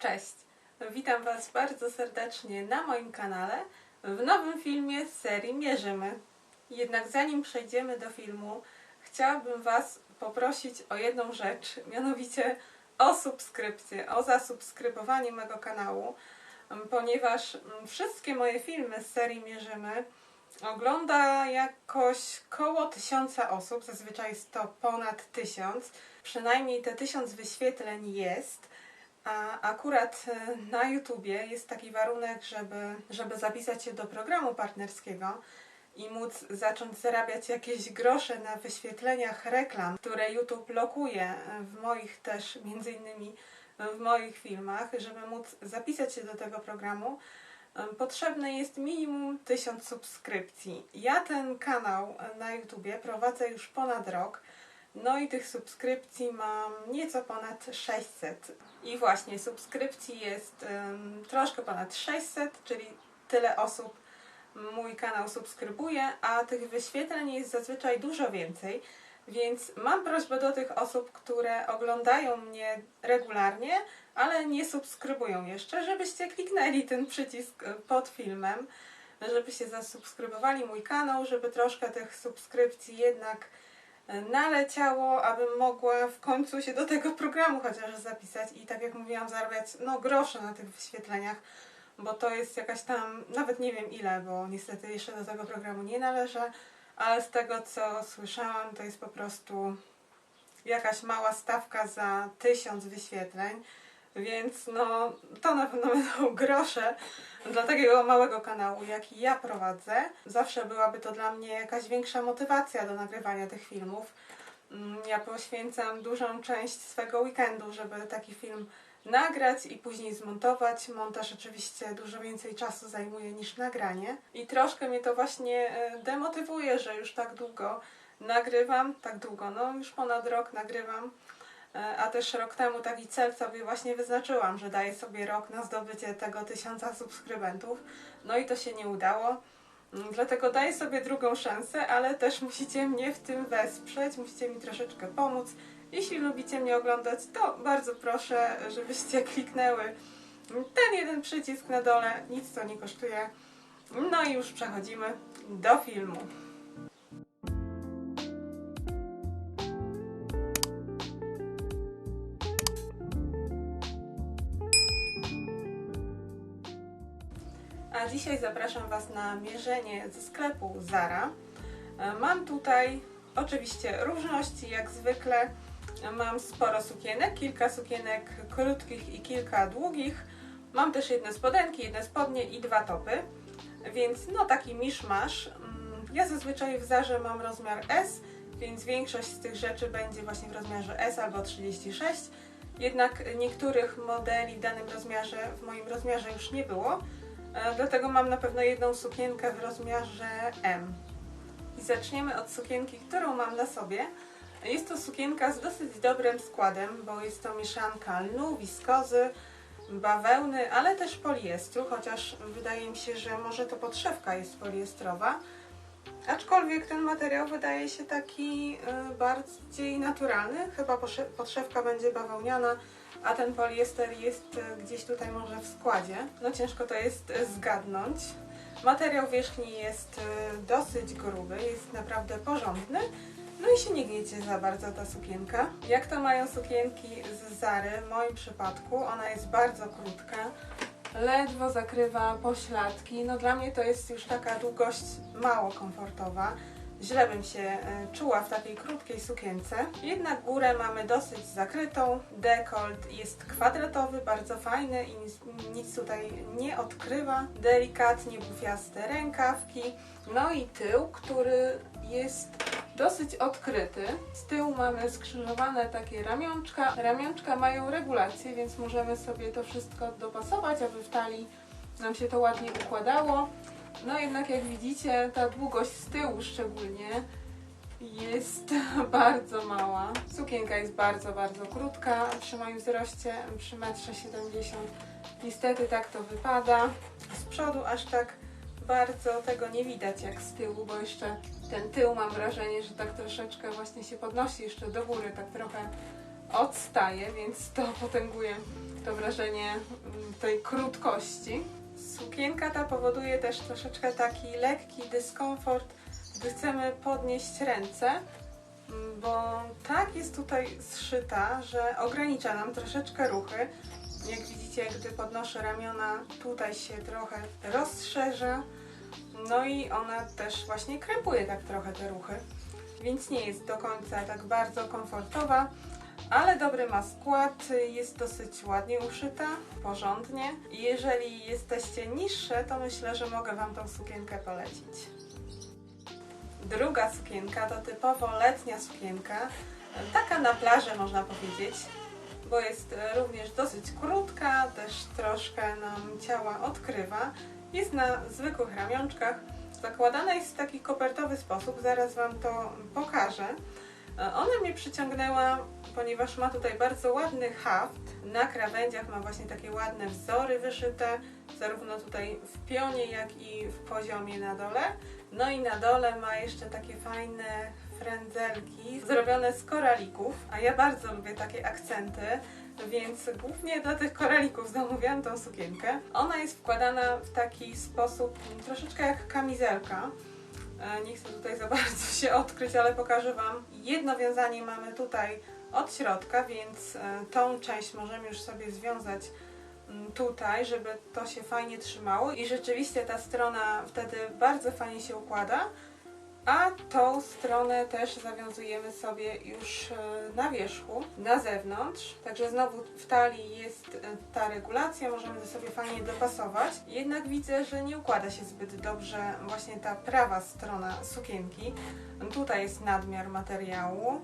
Cześć! Witam Was bardzo serdecznie na moim kanale w nowym filmie z serii Mierzymy. Jednak zanim przejdziemy do filmu, chciałabym Was poprosić o jedną rzecz, mianowicie o subskrypcję, o zasubskrybowanie mego kanału, ponieważ mm, wszystkie moje filmy z serii Mierzymy ogląda jakoś koło tysiąca osób, zazwyczaj jest to ponad tysiąc, przynajmniej te tysiąc wyświetleń jest. A akurat e, na YouTubie jest taki warunek, żeby, żeby zapisać się do programu partnerskiego i móc zacząć zarabiać jakieś grosze na wyświetleniach reklam, które YouTube lokuje w moich też, między innymi w moich filmach, żeby móc zapisać się do tego programu, e, potrzebne jest minimum 1000 subskrypcji. Ja ten kanał na YouTubie prowadzę już ponad rok. No i tych subskrypcji mam nieco ponad 600. I właśnie subskrypcji jest troszkę ponad 600, czyli tyle osób mój kanał subskrybuje, a tych wyświetleń jest zazwyczaj dużo więcej. Więc mam prośbę do tych osób, które oglądają mnie regularnie, ale nie subskrybują jeszcze, żebyście kliknęli ten przycisk y, pod filmem, żebyście zasubskrybowali mój kanał, żeby troszkę tych subskrypcji jednak naleciało, abym mogła w końcu się do tego programu chociaż zapisać i tak jak mówiłam, zarabiać no grosze na tych wyświetleniach, bo to jest jakaś tam, nawet nie wiem ile, bo niestety jeszcze do tego programu nie należę, ale z tego co słyszałam, to jest po prostu jakaś mała stawka za tysiąc wyświetleń. Więc no, to na pewno będą grosze dla takiego małego kanału, jaki ja prowadzę. Zawsze byłaby to dla mnie jakaś większa motywacja do nagrywania tych filmów. Mm, Ja poświęcam dużą część swego weekendu, żeby taki film nagrać i później zmontować. Montaż oczywiście dużo więcej czasu zajmuje niż nagranie. I troszkę mnie to właśnie e, demotywuje, że już tak długo nagrywam, tak długo, no już ponad rok nagrywam a też rok temu taki cel sobie właśnie wyznaczyłam, że daję sobie rok na zdobycie tego tysiąca subskrybentów. No i to się nie udało. Mm, Dlatego daję sobie drugą szansę, ale też musicie mnie w tym wesprzeć, musicie mi troszeczkę pomóc. Jeśli lubicie mnie oglądać, to bardzo proszę, żebyście kliknęły ten jeden przycisk na dole, nic to nie kosztuje. No i już przechodzimy do filmu. A dzisiaj zapraszam Was na mierzenie ze sklepu Zara. E, Mam tutaj oczywiście różności, jak zwykle. Mam sporo sukienek, kilka sukienek krótkich i kilka długich. Mam też jedne spodenki, jedne spodnie i dwa topy. Więc no taki miszmasz. Mm, Ja zazwyczaj w Zarze mam rozmiar S, więc większość z tych rzeczy będzie właśnie w rozmiarze S albo 36. Jednak niektórych modeli w danym rozmiarze, w moim rozmiarze już nie było. E, Dlatego mam na pewno jedną sukienkę w rozmiarze M. I zaczniemy od sukienki, którą mam na sobie. Jest to sukienka z dosyć dobrym składem, bo jest to mieszanka lnu, wiskozy, bawełny, ale też poliestru, chociaż wydaje mi się, że może to podszewka jest poliestrowa. Aczkolwiek ten materiał wydaje się taki y, bardziej naturalny. Chyba podszewka będzie bawełniana, a ten poliester jest y, gdzieś tutaj może w składzie. No ciężko to jest y, zgadnąć. Materiał wierzchni jest y, dosyć gruby, jest naprawdę porządny. No i się nie gniecie za bardzo ta sukienka. Jak to mają sukienki z Zary, w moim przypadku ona jest bardzo krótka. Ledwo zakrywa pośladki. No dla mnie to jest już taka długość mało komfortowa. Źle bym się e, czuła w takiej krótkiej sukience. Jednak górę mamy dosyć zakrytą. Dekolt jest kwadratowy, bardzo fajny i nic, nic tutaj nie odkrywa. Delikatnie bufiaste rękawki. No i tył, który jest dosyć odkryty. Z tyłu mamy skrzyżowane takie ramionczka. Ramionczka mają regulację, więc możemy sobie to wszystko dopasować, aby w talii nam się to ładnie układało. No jednak jak widzicie, ta długość z tyłu szczególnie jest bardzo mała. Sukienka jest bardzo, bardzo krótka przy moim wzroście, przy 1,70 m. Niestety tak to wypada. Z przodu aż tak bardzo tego nie widać jak z tyłu, bo jeszcze ten tył mam wrażenie, że tak troszeczkę właśnie się podnosi jeszcze do góry, tak trochę odstaje, więc to potęguje to wrażenie mm, tej krótkości. Sukienka ta powoduje też troszeczkę taki lekki dyskomfort, gdy chcemy podnieść ręce, mm, bo tak jest tutaj zszyta, że ogranicza nam troszeczkę ruchy. Jak widzicie, gdy podnoszę ramiona, tutaj się trochę rozszerza, no i ona też właśnie krępuje tak trochę te ruchy, więc nie jest do końca tak bardzo komfortowa, ale dobry ma skład, jest dosyć ładnie uszyta, porządnie. Jeżeli jesteście niższe, to myślę, że mogę Wam tą sukienkę polecić. Druga sukienka to typowo letnia sukienka, taka na plażę można powiedzieć, bo jest również dosyć krótka, też troszkę nam ciała odkrywa. Jest na zwykłych ramionczkach, zakładana jest w taki kopertowy sposób, zaraz Wam to pokażę. Ona mnie przyciągnęła, ponieważ ma tutaj bardzo ładny haft. Na krawędziach ma właśnie takie ładne wzory wyszyte, zarówno tutaj w pionie, jak i w poziomie na dole. No i na dole ma jeszcze takie fajne frędzelki zrobione z koralików, a ja bardzo lubię takie akcenty, więc głównie do tych koralików zamówiłam tą sukienkę. Ona jest wkładana w taki sposób troszeczkę jak kamizelka. E, Nie chcę tutaj za bardzo się odkryć, ale pokażę Wam. Jedno wiązanie mamy tutaj od środka, więc e, tą część możemy już sobie związać mm, tutaj, żeby to się fajnie trzymało i rzeczywiście ta strona wtedy bardzo fajnie się układa, a tą stronę też zawiązujemy sobie już e, na wierzchu, na zewnątrz. Także znowu w talii jest e, ta regulacja, możemy sobie fajnie dopasować. Jednak widzę, że nie układa się zbyt dobrze właśnie ta prawa strona sukienki. Tutaj jest nadmiar materiału.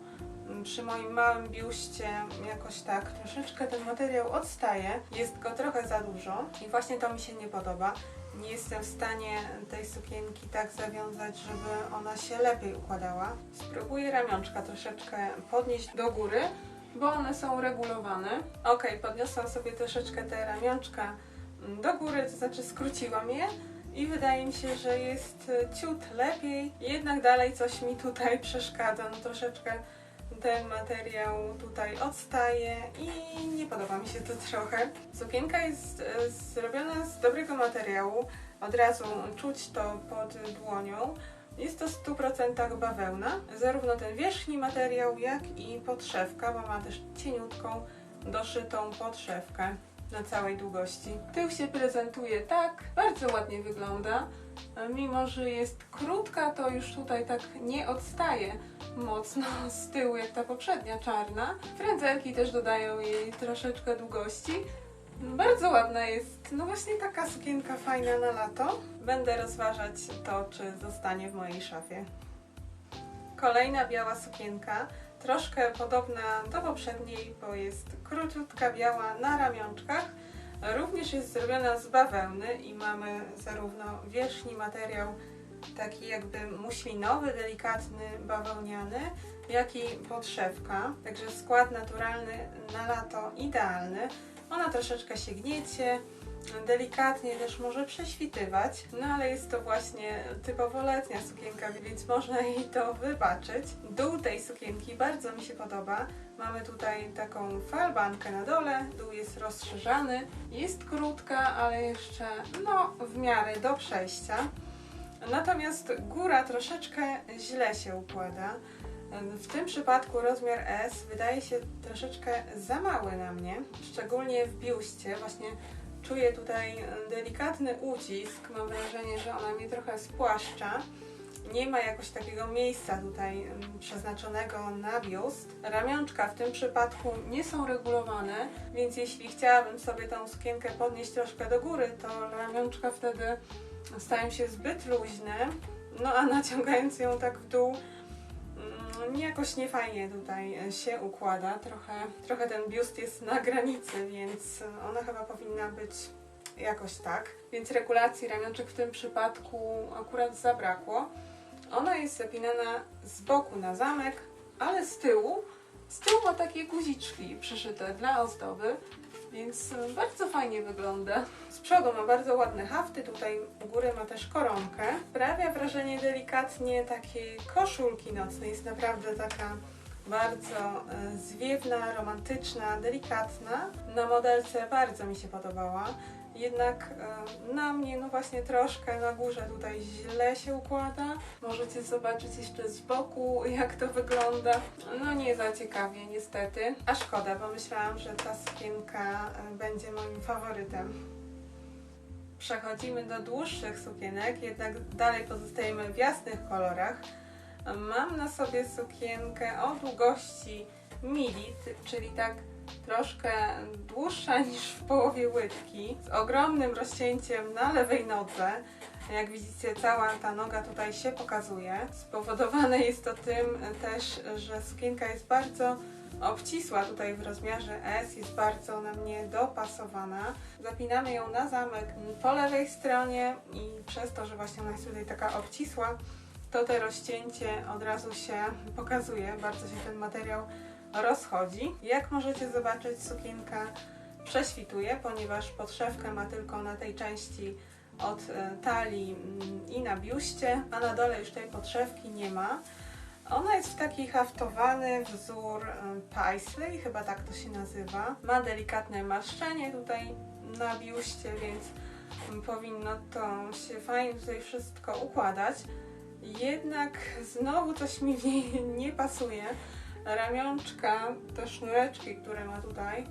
Przy moim małym biuście jakoś tak troszeczkę ten materiał odstaje, jest go trochę za dużo i właśnie to mi się nie podoba. Nie jestem w stanie tej sukienki tak zawiązać, żeby ona się lepiej układała. Spróbuję ramionczka troszeczkę podnieść do góry, bo one są regulowane. Ok, podniosłam sobie troszeczkę te ramionczka do góry, to znaczy skróciłam je i wydaje mi się, że jest ciut lepiej. Jednak dalej coś mi tutaj przeszkadza, no troszeczkę ten materiał tutaj odstaje i nie podoba mi się to trochę. Sukienka jest e, zrobiona z dobrego materiału, od razu czuć to pod dłonią. Jest to w 100% bawełna, zarówno ten wierzchni materiał, jak i podszewka, bo ma też cieniutką, doszytą podszewkę na całej długości. Tył się prezentuje tak, bardzo ładnie wygląda. Mimo, że jest krótka, to już tutaj tak nie odstaje mocno z tyłu jak ta poprzednia czarna. Frędzelki też dodają jej troszeczkę długości. Bardzo ładna jest, no właśnie taka sukienka fajna na lato. Będę rozważać to, czy zostanie w mojej szafie. Kolejna biała sukienka, troszkę podobna do poprzedniej, bo jest króciutka biała na ramionczkach. Również jest zrobiona z bawełny i mamy zarówno wierzchni materiał taki jakby muślinowy, delikatny, bawełniany, jak i podszewka. Także skład naturalny na lato idealny. Ona troszeczkę się gniecie, delikatnie też może prześwitywać, no ale jest to właśnie typowo letnia sukienka, więc można jej to wybaczyć. Dół tej sukienki bardzo mi się podoba. Mamy tutaj taką falbankę na dole, dół jest rozszerzany, jest krótka, ale jeszcze no w miarę do przejścia. Natomiast góra troszeczkę źle się układa. W tym przypadku rozmiar S wydaje się troszeczkę za mały na mnie, szczególnie w biuście. Właśnie czuję tutaj delikatny ucisk. Mam wrażenie, że ona mnie trochę spłaszcza. Nie ma jakoś takiego miejsca tutaj przeznaczonego na biust. Ramionczka w tym przypadku nie są regulowane, więc jeśli chciałabym sobie tą sukienkę podnieść troszkę do góry, to ramionczka wtedy stają się zbyt luźne, no a naciągając ją tak w dół, mm, jakoś niefajnie tutaj się układa. Trochę, trochę ten biust jest na granicy, więc ona chyba powinna być jakoś tak. Więc regulacji ramionczek w tym przypadku akurat zabrakło. Ona jest zapinana z boku na zamek, ale z tyłu, z tyłu ma takie guziczki przyszyte dla ozdoby, więc bardzo fajnie wygląda. Z przodu ma bardzo ładne hafty, tutaj u góry ma też koronkę. Sprawia wrażenie delikatnie takiej koszulki nocnej, jest naprawdę taka Bardzo e, zwiewna, romantyczna, delikatna. Na modelce bardzo mi się podobała. Jednak e, na mnie, no właśnie troszkę na górze tutaj źle się układa. Możecie zobaczyć jeszcze z boku, jak to wygląda. No nie za ciekawie niestety. A szkoda, bo myślałam, że ta sukienka e, będzie moim faworytem. Przechodzimy do dłuższych sukienek, jednak dalej pozostajemy w jasnych kolorach. Mam na sobie sukienkę o długości milit, czyli tak troszkę dłuższa niż w połowie łydki, z ogromnym rozcięciem na lewej nodze. Jak widzicie, cała ta noga tutaj się pokazuje. Spowodowane jest to tym też, że sukienka jest bardzo obcisła tutaj w rozmiarze S, jest bardzo na mnie dopasowana. Zapinamy ją na zamek po lewej stronie i przez to, że właśnie ona jest tutaj taka obcisła, to te rozcięcie od razu się pokazuje, bardzo się ten materiał rozchodzi. Jak możecie zobaczyć, sukienka prześwituje, ponieważ podszewkę ma tylko na tej części od e, talii mm, i na biuście, a na dole już tej podszewki nie ma. Ona jest w taki haftowany wzór e, paisley, chyba tak to się nazywa. Ma delikatne marszczenie tutaj na biuście, więc powinno to się fajnie tutaj wszystko układać. Jednak znowu coś mi nie pasuje. Ramionczka, te sznureczki, które ma tutaj,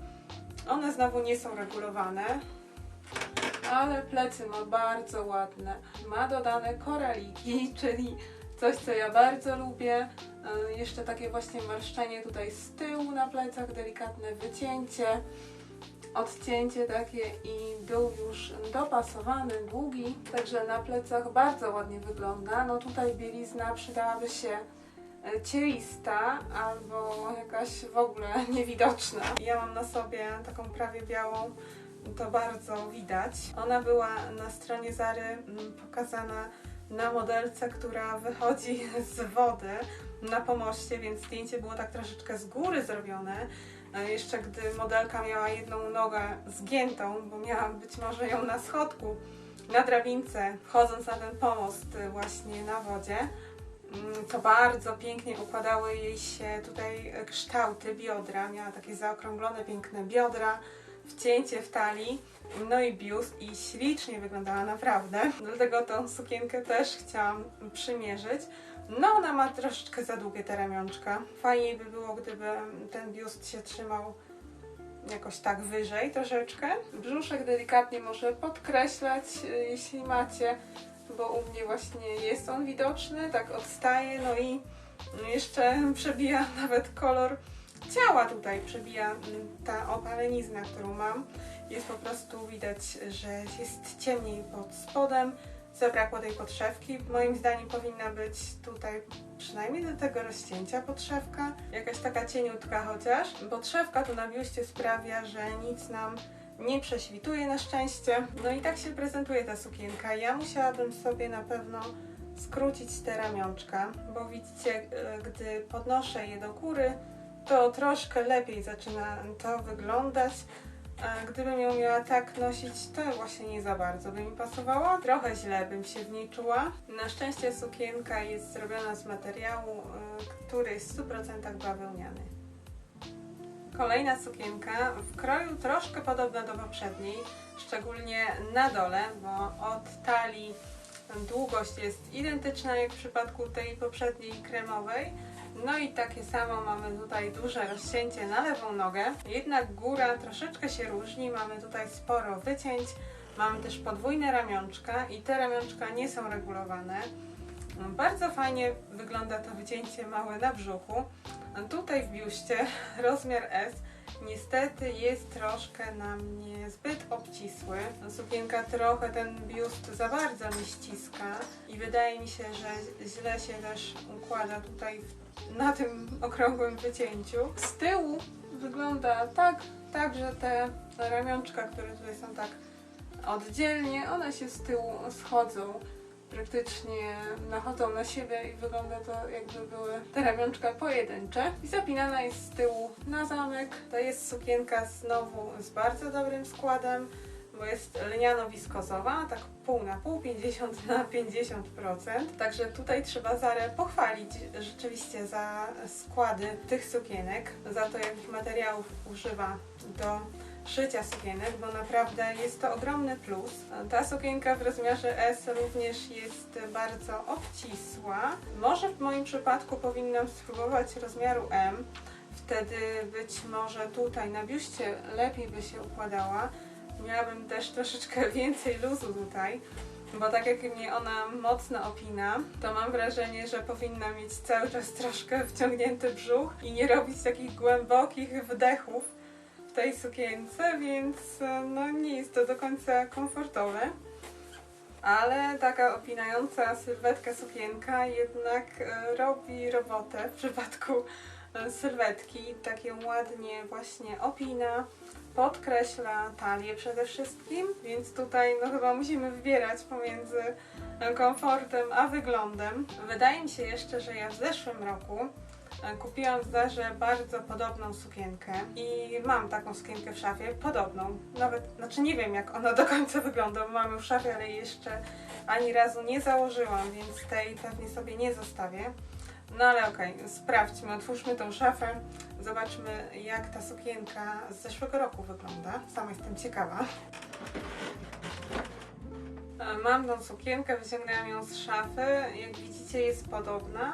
one znowu nie są regulowane. Ale plecy ma bardzo ładne. Ma dodane koraliki, czyli coś, co ja bardzo lubię. E, Jeszcze takie właśnie marszczenie tutaj z tyłu na plecach, delikatne wycięcie, odcięcie takie i był już dopasowany, długi. Także na plecach bardzo ładnie wygląda. No tutaj bielizna przydałaby się cielista albo jakaś w ogóle niewidoczna. Ja mam na sobie taką prawie białą, to bardzo widać. Ona była na stronie Zary mm, pokazana na modelce, która wychodzi z wody na pomoście, więc zdjęcie było tak troszeczkę z góry zrobione. E, Jeszcze gdy modelka miała jedną nogę zgiętą, bo miała być może ją na schodku, na drabince, wchodząc na ten pomost y, właśnie na wodzie, to bardzo pięknie układały jej się tutaj e, kształty biodra. Miała takie zaokrąglone, piękne biodra, wcięcie w talii, no i biust i ślicznie wyglądała naprawdę. Dlatego tą sukienkę też chciałam przymierzyć. No ona ma troszeczkę za długie te ramionczka. Fajniej by było, gdyby ten biust się trzymał jakoś tak wyżej troszeczkę. Brzuszek delikatnie może podkreślać, y, jeśli macie, bo u mnie właśnie jest on widoczny, tak odstaje, no i jeszcze przebija nawet kolor ciała tutaj, przebija ta opalenizna, którą mam. Jest po prostu widać, że jest ciemniej pod spodem, zabrakło tej podszewki. Moim zdaniem powinna być tutaj przynajmniej do tego rozcięcia podszewka, jakaś taka cieniutka chociaż. Podszewka tu na biuście sprawia, że nic nam nie prześwituje na szczęście. No i tak się prezentuje ta sukienka. Ja musiałabym sobie na pewno skrócić te ramionczka, bo widzicie, e, gdy podnoszę je do góry, to troszkę lepiej zaczyna to wyglądać. A gdybym ją miała tak nosić, to właśnie nie za bardzo by mi pasowała. Trochę źle bym się w niej czuła. Na szczęście sukienka jest zrobiona z materiału, y, który jest w 100% bawełniany. Kolejna sukienka w kroju troszkę podobna do poprzedniej, szczególnie na dole, bo od talii długość jest identyczna jak w przypadku tej poprzedniej kremowej. No i takie samo mamy tutaj duże rozcięcie na lewą nogę, jednak góra troszeczkę się różni, mamy tutaj sporo wycięć, mamy też podwójne ramionczka i te ramionczka nie są regulowane. Bardzo fajnie wygląda to wycięcie małe na brzuchu. Tutaj w biuście rozmiar S niestety jest troszkę na mnie zbyt obcisły. Sukienka trochę ten biust za bardzo mi ściska i wydaje mi się, że źle się też układa tutaj na tym okrągłym wycięciu. Z tyłu wygląda tak, tak, że te ramionczka, które tutaj są tak oddzielnie, one się z tyłu schodzą, praktycznie nachodzą na siebie i wygląda to jakby były te ramionczka pojedyncze. I zapinana jest z tyłu na zamek. To jest sukienka znowu z bardzo dobrym składem. bo jest lniano-wiskozowa, tak pół na pół, 50 na 50%. Także tutaj trzeba Zarę pochwalić rzeczywiście za składy tych sukienek, za to jakich materiałów używa do szycia sukienek, bo naprawdę jest to ogromny plus. Ta sukienka w rozmiarze S również jest bardzo obcisła. Może w moim przypadku powinnam spróbować rozmiaru M. Wtedy być może tutaj na biuście lepiej by się układała. Miałabym też troszeczkę więcej luzu tutaj, bo tak jak mnie ona mocno opina, to mam wrażenie, że powinna mieć cały czas troszkę wciągnięty brzuch i nie robić takich głębokich wdechów tej sukience, więc no nie jest to do końca komfortowe. Ale taka opinająca sylwetka sukienka jednak e, robi robotę w przypadku e, sylwetki. Takie ładnie właśnie opina, podkreśla talię przede wszystkim, więc tutaj no chyba musimy wybierać pomiędzy e, komfortem a wyglądem. Wydaje mi się jeszcze, że ja w zeszłym roku e, kupiłam w bardzo podobną sukienkę i mam taką sukienkę w szafie, podobną. Nawet, znaczy nie wiem jak ona do końca wygląda, bo mamy w szafie, ale jeszcze ani razu nie założyłam, więc tej pewnie sobie nie zostawię. No ale okej, sprawdźmy, otwórzmy tą szafę, zobaczmy jak ta sukienka z zeszłego roku wygląda. Sama jestem ciekawa. E, Mam tą sukienkę, wyciągnęłam ją z szafy. Jak widzicie jest podobna,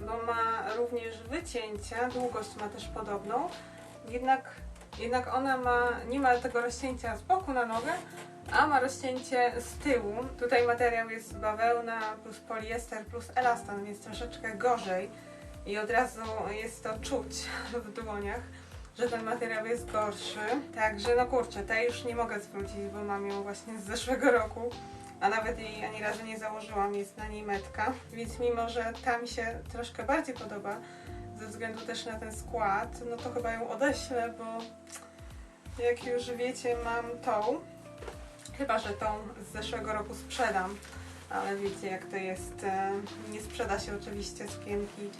bo ma również wycięcia, długość ma też podobną. Jednak, jednak ona ma, nie ma tego rozcięcia z boku na nogę, a ma rozcięcie z tyłu. Tutaj materiał jest bawełna plus poliester plus elastan, więc troszeczkę gorzej i od razu jest to czuć w dłoniach, że ten materiał jest gorszy. Także no kurczę, tej już nie mogę zwrócić, bo mam ją właśnie z zeszłego roku. A nawet jej ani razu nie założyłam, jest na niej metka, więc mimo, że ta mi się troszkę bardziej podoba, ze względu też na ten skład, no to chyba ją odeślę, bo jak już wiecie, mam tą, Chyba, że tą z zeszłego roku sprzedam, ale wiecie jak to jest. e, Nie sprzeda się oczywiście sukienki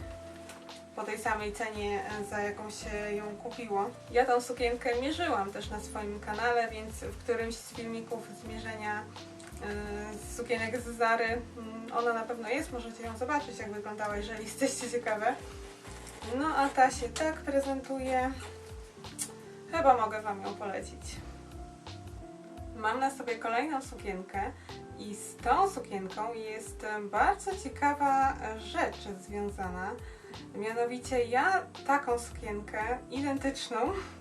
po tej samej cenie, e, za jaką się ją kupiło. Ja tą sukienkę mierzyłam też na swoim kanale, więc w którymś z filmików zmierzenia z sukienek z Zary mm, ona na pewno jest, możecie ją zobaczyć jak wyglądała, jeżeli jesteście ciekawe. No a ta się tak prezentuje. Chyba mogę Wam ją polecić. Mam na sobie kolejną sukienkę i z tą sukienką jest bardzo ciekawa rzecz związana. Mianowicie ja taką sukienkę identyczną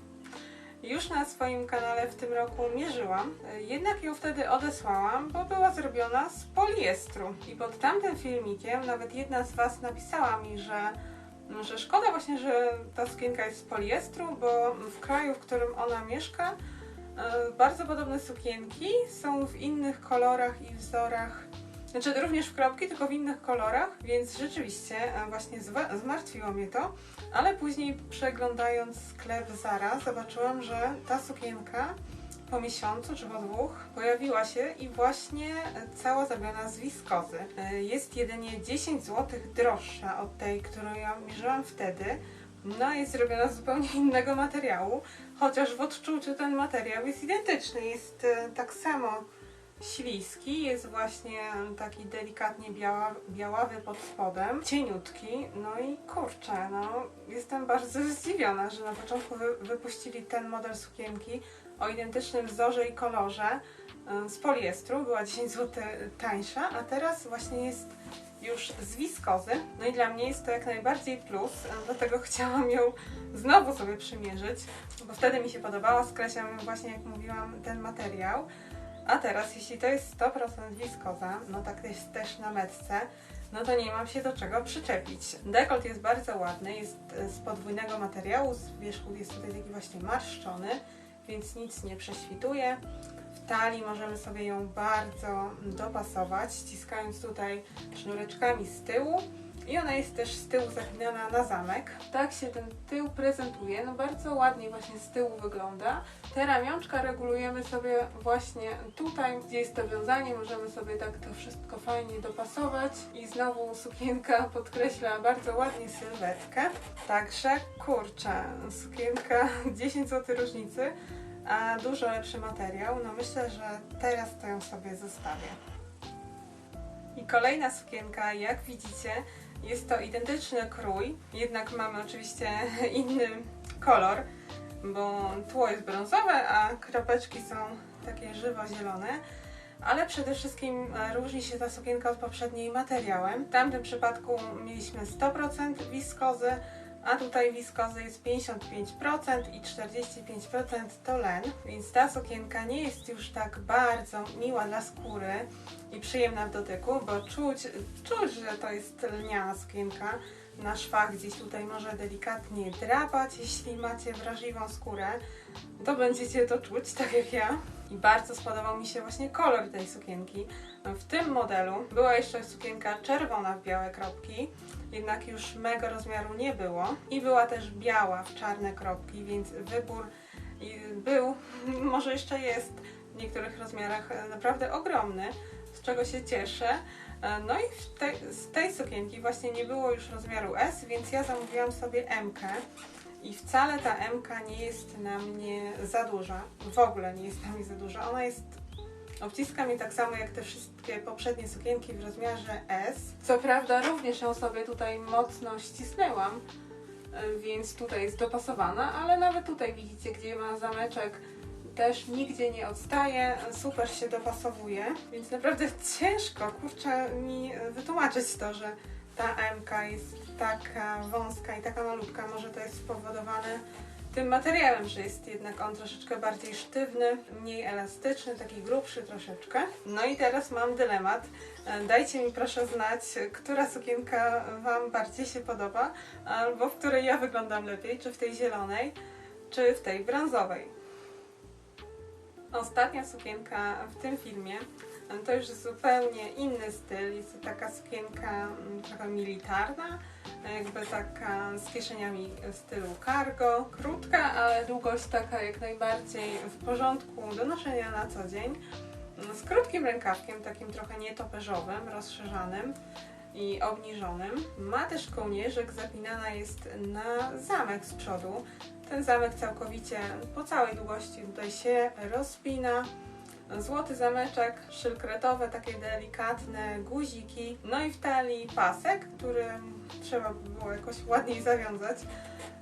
już na swoim kanale w tym roku mierzyłam, jednak ją wtedy odesłałam, bo była zrobiona z poliestru. I pod tamtym filmikiem nawet jedna z Was napisała mi, że że szkoda właśnie, że ta sukienka jest z poliestru, bo w kraju, w którym ona mieszka, E, Bardzo podobne sukienki są w innych kolorach i wzorach. Znaczy również w kropki, tylko w innych kolorach, więc rzeczywiście e, właśnie zmartwiło mnie to. Ale później przeglądając sklep Zara zobaczyłam, że ta sukienka po miesiącu czy po dwóch pojawiła się i właśnie cała zrobiona z wiskozy. E, Jest jedynie 10 zł droższa od tej, którą ja mierzyłam wtedy. No jest zrobiona z zupełnie innego materiału, chociaż w odczuciu ten materiał jest identyczny, jest e, tak samo śliski, jest właśnie taki delikatnie biała, białawy pod spodem, cieniutki, no i kurczę, no jestem bardzo zdziwiona, że na początku wy, wypuścili ten model sukienki o identycznym wzorze i kolorze e, z poliestru, była 10 zł tańsza, a teraz właśnie jest już z wiskozy. No i dla mnie jest to jak najbardziej plus, dlatego chciałam ją znowu sobie przymierzyć, bo wtedy mi się podobała, skreślam właśnie jak mówiłam ten materiał. A teraz, jeśli to jest 100% wiskoza, no tak jest też na metce, no to nie mam się do czego przyczepić. Dekolt jest bardzo ładny, jest e, z podwójnego materiału, z wierzchu jest tutaj taki właśnie marszczony, więc nic nie prześwituje. W talii możemy sobie ją bardzo dopasować, ściskając tutaj sznureczkami z tyłu. I ona jest też z tyłu zapinana na zamek. Tak się ten tył prezentuje, no bardzo ładnie właśnie z tyłu wygląda. Te ramionczka regulujemy sobie właśnie tutaj, gdzie jest to wiązanie, możemy sobie tak to wszystko fajnie dopasować i znowu sukienka podkreśla bardzo ładnie sylwetkę. Także kurczę, sukienka 10 zł różnicy, a dużo lepszy materiał. No myślę, że teraz to ją sobie zostawię. I kolejna sukienka, jak widzicie, jest to identyczny krój, jednak mamy oczywiście inny kolor, bo tło jest brązowe, a kropeczki są takie żywo-zielone. Ale przede wszystkim e, różni się ta sukienka od poprzedniej materiałem. W tamtym przypadku mieliśmy 100% wiskozy, a tutaj wiskozy jest 55% i 45% to len, więc ta sukienka nie jest już tak bardzo miła dla skóry i przyjemna w dotyku, bo czuć, czuć że to jest lniana sukienka. Na szwach gdzieś tutaj może delikatnie drapać, jeśli macie wrażliwą skórę, to będziecie to czuć, tak jak ja. I bardzo spodobał mi się właśnie kolor tej sukienki. W tym modelu była jeszcze sukienka czerwona w białe kropki, jednak już mego rozmiaru nie było. I była też biała w czarne kropki, więc wybór był, może jeszcze jest w niektórych rozmiarach naprawdę ogromny, z czego się cieszę. No i te, z tej sukienki właśnie nie było już rozmiaru S, więc ja zamówiłam sobie M. -kę. I wcale ta MK nie jest na mnie za duża. W ogóle nie jest na mnie za duża. Ona jest. Obciska mnie tak samo jak te wszystkie poprzednie sukienki w rozmiarze S. Co prawda również ją sobie tutaj mocno ścisnęłam, e, więc tutaj jest dopasowana, ale nawet tutaj widzicie, gdzie ma zameczek, też nigdzie nie odstaje, super się dopasowuje, więc naprawdę ciężko, kurczę, mi wytłumaczyć to, że ta MK jest taka wąska i taka malutka. Może to jest spowodowane tym materiałem, że jest jednak on troszeczkę bardziej sztywny, mniej elastyczny, taki grubszy troszeczkę. No i teraz mam dylemat. Dajcie mi proszę znać, która sukienka Wam bardziej się podoba, albo w której ja wyglądam lepiej, czy w tej zielonej, czy w tej brązowej. Ostatnia sukienka w tym filmie to już zupełnie inny styl. Jest to taka sukienka mm, trochę militarna, jakby taka z kieszeniami w stylu cargo. Krótka, ale długość taka jak najbardziej w porządku do noszenia na co dzień. Z krótkim rękawkiem, takim trochę nietoperzowym, rozszerzanym i obniżonym. Ma też kołnierzyk, zapinana jest na zamek z przodu. Ten zamek całkowicie po całej długości tutaj się rozpina złoty zameczek, szylkretowe, takie delikatne guziki, no i w talii pasek, który trzeba by było jakoś ładniej zawiązać,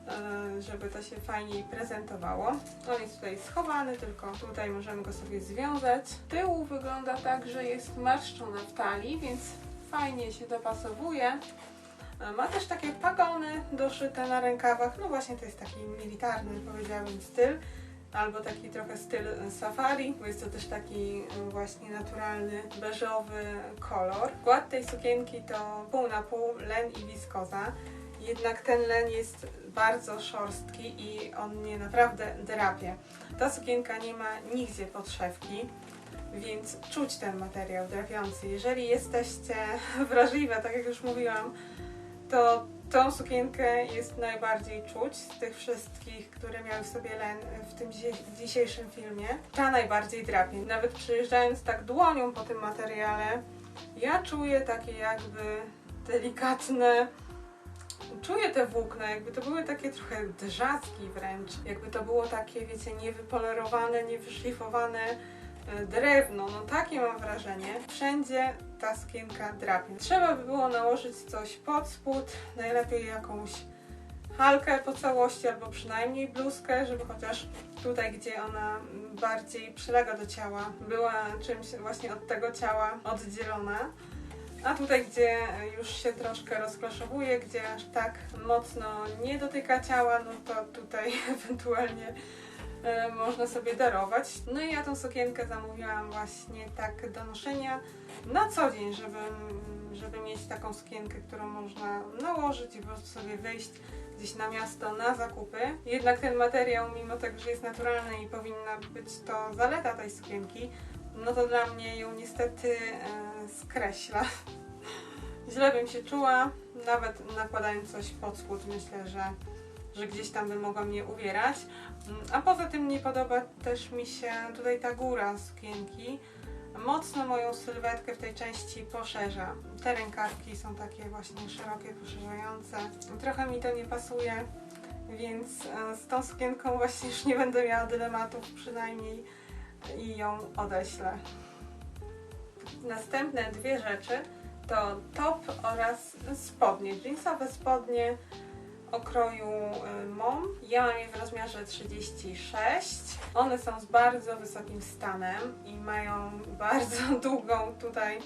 e, żeby to się fajniej prezentowało. On jest tutaj schowany, tylko tutaj możemy go sobie związać. Tył wygląda tak, że jest marszczony w talii, więc fajnie się dopasowuje. E, ma też takie pagony doszyte na rękawach, no właśnie to jest taki militarny, powiedziałabym, styl albo taki trochę styl safari, bo jest to też taki mm, właśnie naturalny, beżowy kolor. Skład tej sukienki to pół na pół len i wiskoza. Jednak ten len jest bardzo szorstki i on mnie naprawdę drapie. Ta sukienka nie ma nigdzie podszewki, więc czuć ten materiał drapiący. Jeżeli jesteście wrażliwe, tak jak już mówiłam, to Tą sukienkę jest najbardziej czuć z tych wszystkich, które miały w sobie len w tym dzisiejszym filmie. Ta najbardziej drapie. Nawet przyjeżdżając tak dłonią po tym materiale, ja czuję takie jakby delikatne czuję te włókna, jakby to były takie trochę drzazgi wręcz, jakby to było takie, wiecie, niewypolerowane, niewyszlifowane drewno, no takie mam wrażenie. Wszędzie ta skienka drapie. Trzeba by było nałożyć coś pod spód, najlepiej jakąś halkę po całości, albo przynajmniej bluzkę, żeby chociaż tutaj, gdzie ona bardziej przylega do ciała, była czymś właśnie od tego ciała oddzielona. A tutaj, gdzie już się troszkę rozklaszowuje, gdzie aż tak mocno nie dotyka ciała, no to tutaj ewentualnie E, można sobie darować. No i ja tą sukienkę zamówiłam właśnie tak do noszenia na co dzień, żeby, żeby mieć taką sukienkę, którą można nałożyć i po prostu sobie wyjść gdzieś na miasto na zakupy. Jednak ten materiał, mimo tego, że jest naturalny i powinna być to zaleta tej sukienki, no to dla mnie ją niestety e, skreśla. Źle bym się czuła, nawet nakładając coś pod spód, myślę, że że gdzieś tam by mogła mnie uwierać. A poza tym nie podoba też mi się tutaj ta góra sukienki. Mocno moją sylwetkę w tej części poszerza. Te rękawki są takie właśnie szerokie, poszerzające. Trochę mi to nie pasuje więc e, z tą sukienką właśnie już nie będę miała dylematów przynajmniej i ją odeślę. Następne dwie rzeczy to top oraz spodnie, jeansowe spodnie o kroju y, mom. Ja mam je w rozmiarze 36. One są z bardzo wysokim stanem i mają bardzo długą tutaj,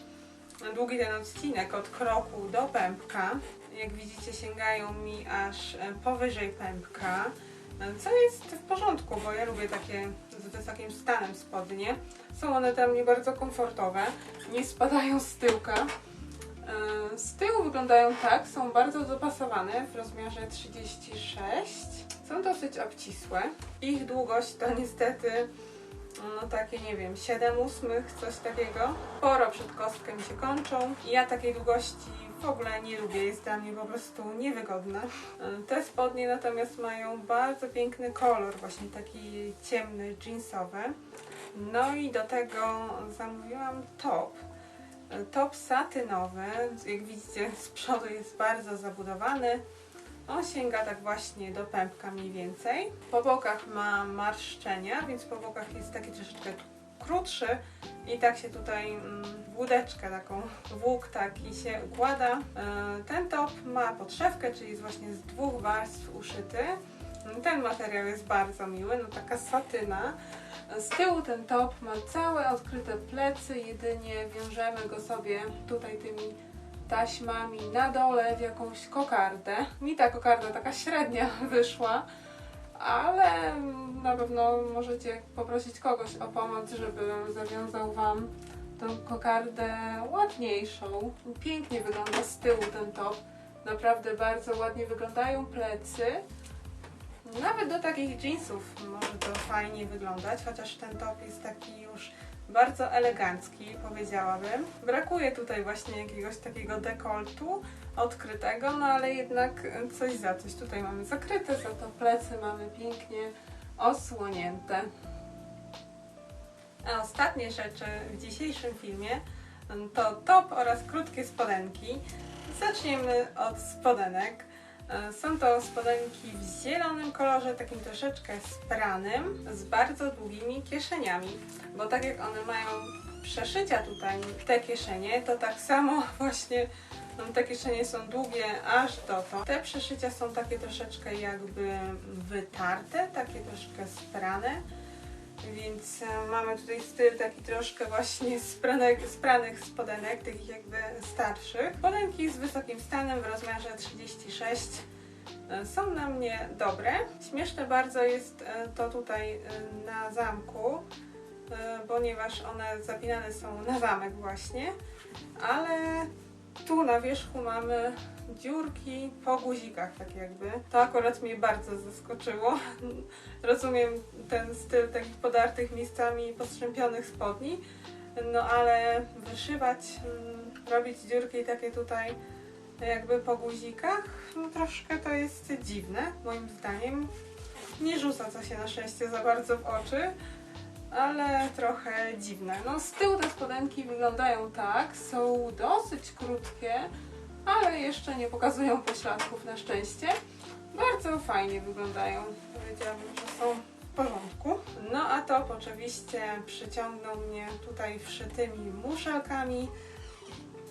długi ten odcinek od kroku do pępka. Jak widzicie sięgają mi aż e, powyżej pępka, co jest w porządku, bo ja lubię takie z wysokim stanem spodnie. Są one dla mnie bardzo komfortowe, nie spadają z tyłka. E, Z tyłu wyglądają tak, są bardzo dopasowane w rozmiarze 36. Są dosyć obcisłe. Ich długość to niestety no takie nie wiem, 7 ósmych, coś takiego. Sporo przed kostkę mi się kończą. Ja takiej długości w ogóle nie lubię, jest dla mnie po prostu niewygodna. E, Te spodnie natomiast mają bardzo piękny kolor, właśnie taki ciemny, jeansowy. No i do tego zamówiłam top. Top satynowy, jak widzicie z przodu jest bardzo zabudowany. On sięga tak właśnie do pępka mniej więcej. Po bokach ma marszczenia, więc po bokach jest taki troszeczkę krótszy i tak się tutaj mm, w łódeczkę taką włók taki się układa. E, Ten top ma podszewkę, czyli jest właśnie z dwóch warstw uszyty. Ten materiał jest bardzo miły, no taka satyna. Z tyłu ten top ma całe odkryte plecy, jedynie wiążemy go sobie tutaj tymi taśmami na dole w jakąś kokardę. Mi ta kokarda taka średnia wyszła, ale na pewno możecie poprosić kogoś o pomoc, żeby zawiązał Wam tą kokardę ładniejszą. Pięknie wygląda z tyłu ten top. Naprawdę bardzo ładnie wyglądają plecy. Nawet do takich jeansów może to fajnie wyglądać, chociaż ten top jest taki już bardzo elegancki, powiedziałabym. Brakuje tutaj właśnie jakiegoś takiego dekoltu odkrytego, no ale jednak coś za coś. Tutaj mamy zakryte, za to plecy mamy pięknie osłonięte. A ostatnie rzeczy w dzisiejszym filmie to top oraz krótkie spodenki. Zaczniemy od spodenek. E, Są to spodenki w zielonym kolorze, takim troszeczkę spranym, z bardzo długimi kieszeniami, bo tak jak one mają przeszycia tutaj, te kieszenie, to tak samo właśnie no, te kieszenie są długie aż dotąd. Te przeszycia są takie troszeczkę jakby wytarte, takie troszkę sprane. Więc e, mamy tutaj styl taki troszkę właśnie spranek, spranych spodenek, takich jakby starszych. Spodenki z wysokim stanem w rozmiarze 36 e, są na mnie dobre. Śmieszne bardzo jest e, to tutaj na zamku, ponieważ one zapinane są na zamek właśnie, ale tu na wierzchu mamy dziurki po guzikach, tak jakby. To akurat mnie bardzo zaskoczyło. Rozumiem ten styl takich podartych miejscami postrzępionych spodni, no ale wyszywać, mm, robić dziurki takie tutaj jakby po guzikach, no troszkę to jest dziwne, moim zdaniem. Nie rzuca to się na szczęście za bardzo w oczy, ale trochę dziwne. No z tyłu te spodenki wyglądają tak, są dosyć krótkie, ale jeszcze nie pokazują pośladków na szczęście. Bardzo fajnie wyglądają. Powiedziałabym, że są w porządku. No a top oczywiście przyciągnął mnie tutaj wszytymi muszelkami,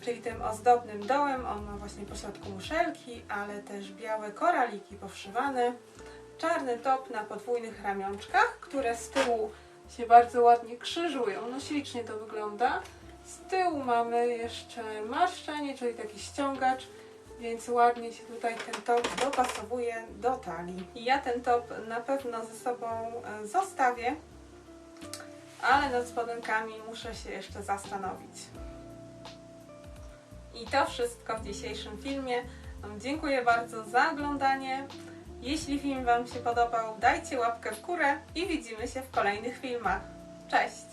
czyli tym ozdobnym dołem. On ma właśnie po środku muszelki, ale też białe koraliki powszywane. Czarny top na podwójnych ramionczkach, które z tyłu się bardzo ładnie krzyżują. No ślicznie to wygląda. Z tyłu mamy jeszcze marszczenie, czyli taki ściągacz, więc ładnie się tutaj ten top dopasowuje do talii. Ja ten top na pewno ze sobą e, zostawię, ale nad spodenkami muszę się jeszcze zastanowić. I to wszystko w dzisiejszym filmie. Dziękuję bardzo za oglądanie. Jeśli film Wam się podobał, dajcie łapkę w górę i widzimy się w kolejnych filmach. Cześć!